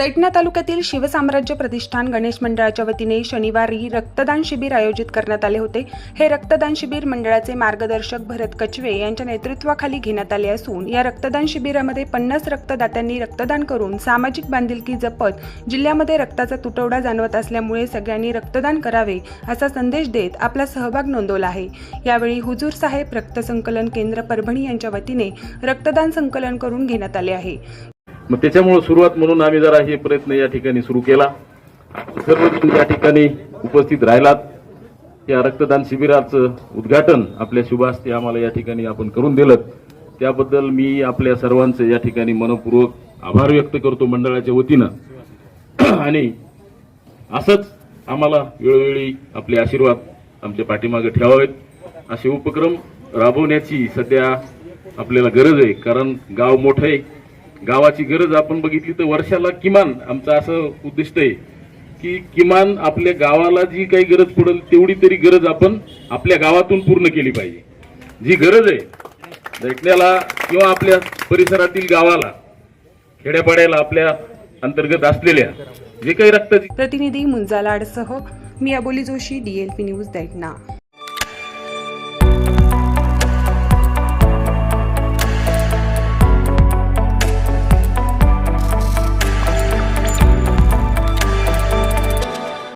दैठणा तालुक्यातील शिवसाम्राज्य प्रतिष्ठान गणेश मंडळाच्या वतीने शनिवारी रक्तदान शिबिर आयोजित करण्यात आले होते. हे रक्तदान शिबिर मंडळाचे मार्गदर्शक भरत कचवे यांच्या नेतृत्वाखाली घेण्यात आले असून या रक्तदान शिबिरामध्ये पन्नास रक्तदात्यांनी रक्तदान करून सामाजिक बांधिलकी जपत जिल्ह्यामध्ये रक्ताचा तुटवडा जाणवत असल्यामुळे सगळ्यांनी रक्तदान करावे असा संदेश देत आपला सहभाग नोंदवला आहे. यावेळी हुजूर साहेब रक्त संकलन केंद्र परभणी यांच्या वतीने रक्तदान संकलन करून घेण्यात आले आहे. मग त्याच्यामुळे सुरुवात म्हणून आम्ही जरा हे प्रयत्न या ठिकाणी सुरू केला. सर्वजण या ठिकाणी उपस्थित राहिलात. या रक्तदान शिबिराचं उद्घाटन आपल्या शुभास्ते आम्हाला या ठिकाणी आपण करून दिलं त्याबद्दल मी आपल्या सर्वांचं या ठिकाणी मनपूर्वक आभार व्यक्त करतो मंडळाच्या वतीनं. आणि असंच आम्हाला वेळोवेळी आपले आशीर्वाद आमच्या पाठीमागे ठेवावेत. असे उपक्रम राबवण्याची सध्या आपल्याला गरज आहे कारण गाव मोठं आहे. गावाची गरज आपण बघितली तर वर्षाला किमान आमचं असं उद्दिष्ट आहे की किमान आपल्या गावाला जी काही गरज पडेल तेवढी तरी गरज आपण आपल्या गावातून पूर्ण केली पाहिजे. जी गरज आहे दैठण्याला किंवा आपल्या परिसरातील गावाला खेड्यापाड्याला आपल्या अंतर्गत असलेल्या जे काही रक्ताची प्रतिनिधी मुंजालाडसह मी अबोली जोशी डीएलपी न्यूज दैठणा